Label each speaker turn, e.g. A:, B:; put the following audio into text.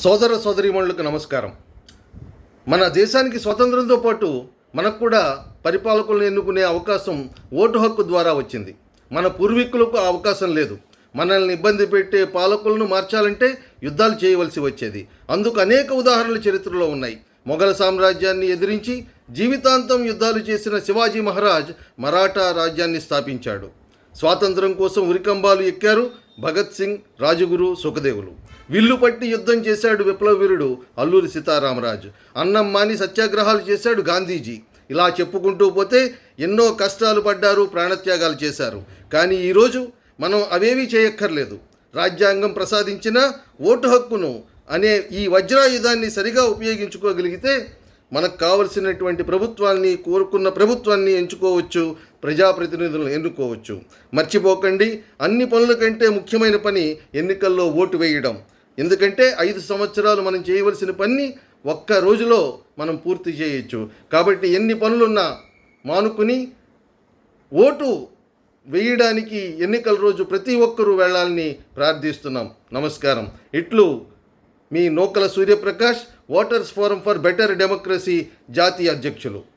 A: సోదర సోదరీమణులకు నమస్కారం. మన దేశానికి స్వతంత్రంతో పాటు మనకు కూడా పరిపాలకులను ఎన్నుకునే అవకాశం ఓటు హక్కు ద్వారా వచ్చింది. మన పూర్వీకులకు ఆ అవకాశం లేదు. మనల్ని ఇబ్బంది పెట్టే పాలకులను మార్చాలంటే యుద్ధాలు చేయవలసి వచ్చేది. అందుకు అనేక ఉదాహరణలు చరిత్రలో ఉన్నాయి. మొఘల సామ్రాజ్యాన్ని ఎదిరించి జీవితాంతం యుద్ధాలు చేసిన శివాజీ మహారాజ్ మరాఠా రాజ్యాన్ని స్థాపించాడు. స్వాతంత్రం కోసం ఉరికంబాలు ఎక్కారు భగత్ సింగ్ రాజగురు సుఖదేవులు విల్లు పట్టి యుద్ధం చేశాడు విప్లవ వీరుడు అల్లూరి సీతారామరాజు. అన్నం మాని సత్యాగ్రహాలు చేశాడు గాంధీజీ. ఇలా చెప్పుకుంటూ పోతే ఎన్నో కష్టాలు పడ్డారు ప్రాణత్యాగాలు చేశారు. కానీ ఈరోజు మనం అవేమీ చేయక్కర్లేదు. రాజ్యాంగం ప్రసాదించిన ఓటు హక్కును అనే ఈ వజ్రాయుధాన్ని సరిగా ఉపయోగించుకోగలిగితే మనకు కావలసినటువంటి ప్రభుత్వాన్ని కోరుకున్న ప్రభుత్వాన్ని ఎంచుకోవచ్చు ప్రజాప్రతినిధులను ఎన్నుకోవచ్చు. మర్చిపోకండి అన్ని పనుల కంటే ముఖ్యమైన పని ఎన్నికల్లో ఓటు వేయడం. ఎందుకంటే ఐదు సంవత్సరాలు మనం చేయవలసిన పని ఒక్క రోజులో మనం పూర్తి చేయొచ్చు. కాబట్టి ఎన్ని పనులున్నా మానుకుని ఓటు వేయడానికి ఎన్నికల రోజు ప్రతి ఒక్కరూ వెళ్ళాలని ప్రార్థిస్తున్నాం. నమస్కారం. ఇట్లు మీ Nukala Suryaprakash voters forum for better democracy జాతీయ అధ్యక్షులు.